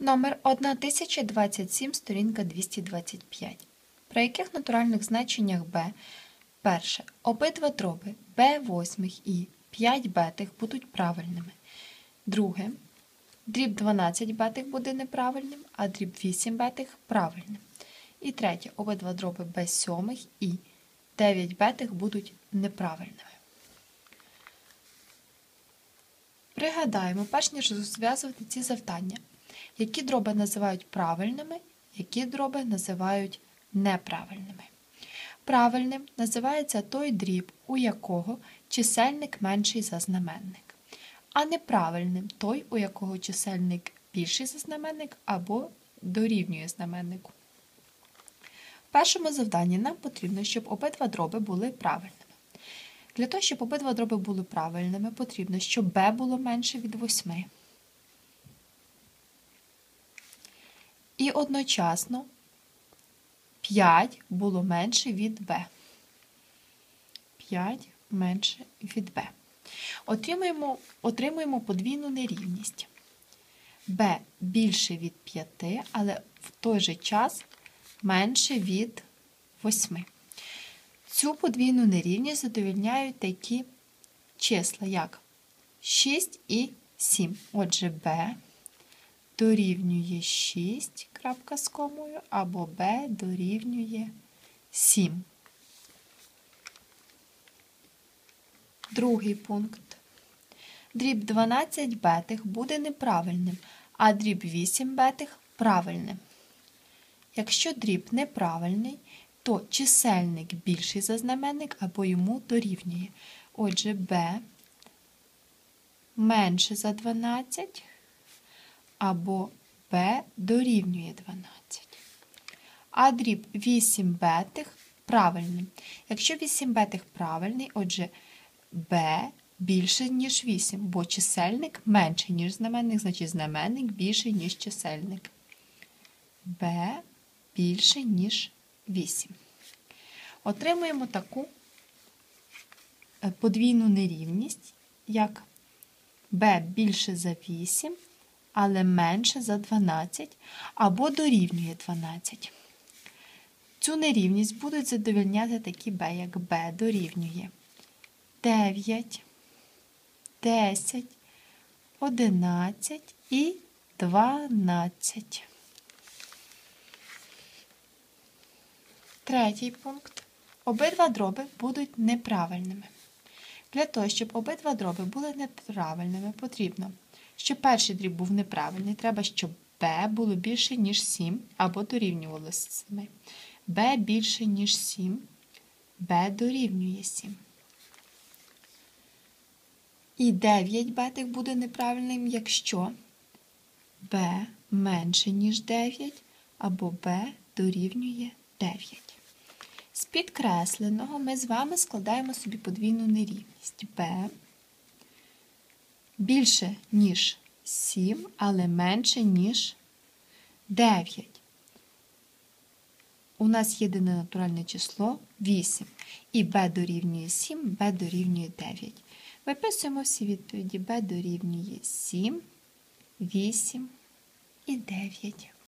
Номер 1027, сторінка 225. При яких натуральних значеннях b перше. Обидва дроби b восьмих і 5 бетих будуть правильними. Друге. Дріб 12 бетих буде неправильним, а дріб 8 бетих правильним. І третє. Обидва дроби b сьомих і 9 бетих будуть неправильними. Пригадаємо, перш ніж розв'язувати ці завдання, які дроби називають правильними, які дроби називають неправильними. Правильним називається той дріб, у якого чисельник менший за знаменник, а неправильним той, у якого чисельник більший за знаменник або дорівнює знаменнику. В першому завданні нам потрібно, щоб обидва дроби були правильними. Для того, щоб обидва дроби були правильними, потрібно, щоб b було менше від 8. І одночасно 5 було менше від b. 5 менше від b. Отримуємо, отримуємо подвійну нерівність. b більше від 5, але в той же час менше від 8. Цю подвійну нерівність задовільняють такі числа, як 6 і 7. Отже, b дорівнює 6 крапка з комою, або b дорівнює 7. Другий пункт. Дріб 12 бетих буде неправильним, а дріб 8 бетих правильним. Якщо дріб неправильний, то чисельник більший за знаменник або йому дорівнює. Отже, b менше за 12 або b дорівнює 12. А дріб 8 бетих правильний. Якщо 8 бетих правильний, отже, b більше, ніж 8, бо чисельник менший, ніж знаменник, значить знаменник більший, ніж чисельник. b більше, ніж 8. Отримуємо таку е, подвійну нерівність, як b більше за 8, але менше за 12, або дорівнює 12. Цю нерівність будуть задовольняти такі b, як b дорівнює 9, 10, 11 і 12. Третій пункт. Обидва дроби будуть неправильними. Для того, щоб обидва дроби були неправильними, потрібно, щоб перший дріб був неправильний, треба, щоб b було більше, ніж 7, або дорівнювало 7. b більше, ніж 7, b дорівнює 7. І 9 бетих буде неправильним, якщо b менше, ніж 9, або b дорівнює 9. З підкресленого ми з вами складаємо собі подвійну нерівність b більше, ніж 7, але менше, ніж 9. У нас єдине натуральне число 8. І b дорівнює 7, b дорівнює 9. Виписуємо всі відповіді b дорівнює 7, 8 і 9.